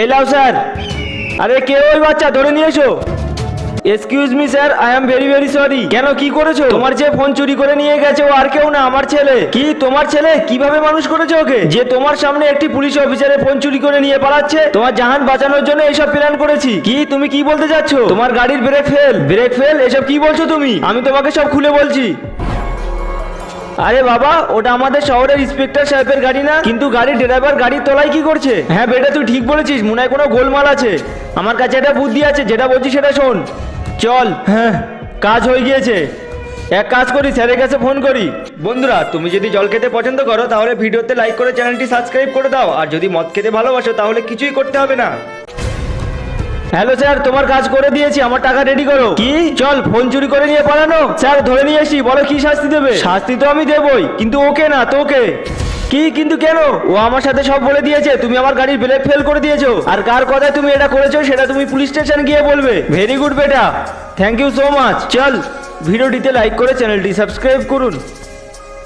এই লাও স্যার। আরে কে ওই বাচ্চা? ধরে নিয়ে এসো। Excuse me sir I am very very sorry কেন, কি করেছ? তোমার যে ফোন চুরি করে নিয়ে গেছে, ও আর কেউ না, আমার ছেলে। কি, তোমার ছেলে? কীভাবে মানুষ করেছে ওকে? যে তোমার সামনে একটি পুলিশ অফিসারের ফোন চুরি করে নিয়ে পালাচ্ছে, তোমার জাহান বাঁচানোর জন্য এইসব প্ল্যান করেছি। কি, তুমি কি বলতে চাচ্ছ? তোমার গাড়ির ব্রেক ফেল। Brake fail? এসব কি বলছো তুমি? আমি তোমাকে সব খুলে বলছি। আরে বাবা ওটা আমাদের শহরের ইন্সপেক্টর সাহেবের গাড়ি না? কিন্তু গাড়ির ড্রাইভার গাড়ির তলায় কি করছে? হ্যাঁ বেটা তুই ঠিক বলেছিস মনে হয় কোনো গোলমাল আছে। আমার কাছে একটা বুদ্ধি আছে যেটা বলছি সেটা শোন। চল। হ্যাঁ। কাজ হয়ে গিয়েছে। এক কাজ করি স্যারের কাছে ফোন করি। বন্ধুরা তুমি যদি জল খেতে পছন্দ করো তাহলে ভিডিওতে লাইক করে চ্যানেলটি সাবস্ক্রাইব করে দাও। আর যদি মদ খেতে ভালোবাসো তাহলে কিছুই করতে হবে না। হ্যালো স্যার তোমার কাজ করে দিয়েছি আমার টাকা রেডি করো। কি? চল ফোন চুরি করে নিয়ে পালানো। স্যার ধরে নিয়ে এসি বলো কি শাস্তি দেবে? শাস্তি তো আমি দেবই কিন্তু ওকে না তোকে। কি কিন্তু কেন? ও আমার সাথে সব বলে দিয়েছে তুমি আমার গাড়ির ব্রেক ফেল করে দিয়েছ। আর কার কথায় তুমি এটা করেছ সেটা তুমি পুলিশ স্টেশন গিয়ে বলবে। ভেরি গুড বেটা। থ্যাংক ইউ সো মাচ চল ভিডিওটিতে লাইক করে চ্যানেলটি সাবস্ক্রাইব করুন।